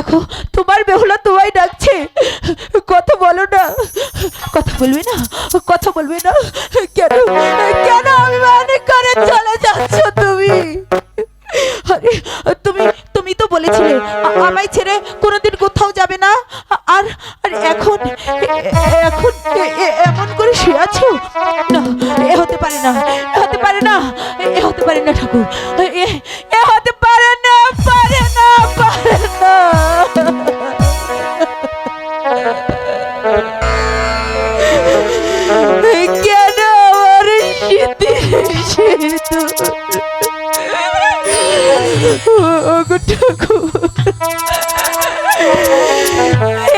দেখো, তোমার বেহুলা তোমায় ডাকছে। কথা বলো না। কথা বলবে না? কথা বলবে না? কেন? কেন অভিমান করে চলে যাচ্ছ তুমি? আরে, তুমি তুমি তো বলেছিলে আমায় ছেড়ে কোনোদিন কোথাও যাবে না। আর আর এখন এখন এমন করে শুয়ে আছো? না, এ হতে পারে না, এ হতে পারে না, এ হতে পারে না ঠাকুর।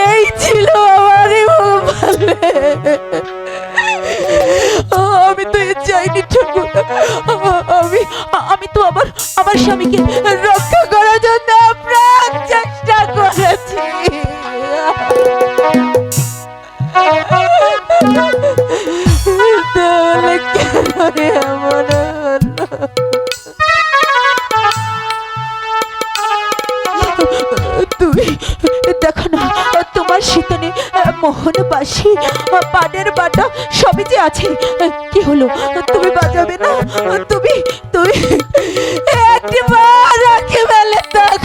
এই ছিল আমার আমি তো চাইনি ঠাকুর। আমি আমি তো আমার আমার স্বামীকে রক্ষা করার জন্য প্রাণ চেষ্টা করেছি। তাহলে কেন দেখো না, তোমার শীতনে মোহন বাসি পানের বাটা সবই যে আছে কি হলো? তুমি বাজাবে না? তুমি তুমি একটি বার রাখি বেলে আই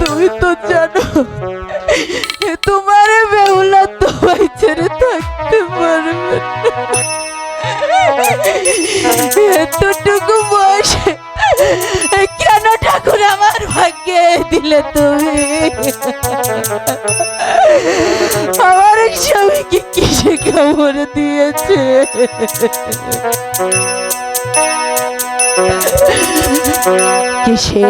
তুমি তো জানো তোমার বেহুলা তোমায় ছেড়ে থাকতে পারবে। এতটুকু বয়সে কেন ঠাকুর আমার ভাগ্যে দিলে তুমি আমার স্বামীকে কিসে কামড়ে দিয়েছে কিসে